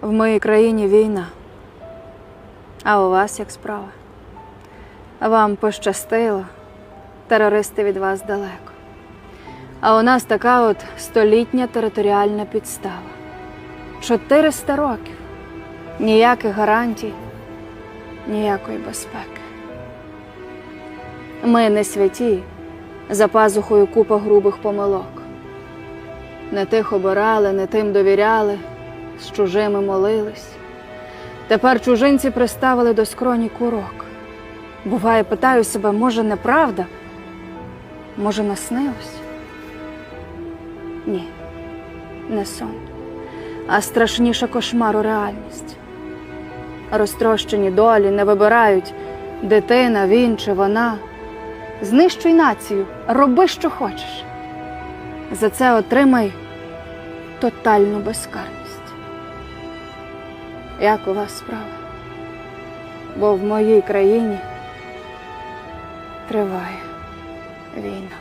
В моїй країні війна. А у вас як справа? Вам пощастило, терористи від вас далеко. А у нас така от столітня територіальна підстава. 400 років. Ніяких гарантій, ніякої безпеки. Ми не святі, за пазухою купа грубих помилок. Не тих обирали, не тим довіряли, з чужими молились. Тепер чужинці приставили до скроні курок. Буває, питаю себе, може, неправда? Може, наснилось? Ні, не сон, а страшніша кошмару реальність. Розтрощені долі не вибирають дитина, він чи вона. Знищуй націю, роби, що хочеш. За це отримай тотальну безкарність. Як у вас справа? Бо в моїй країні триває війна.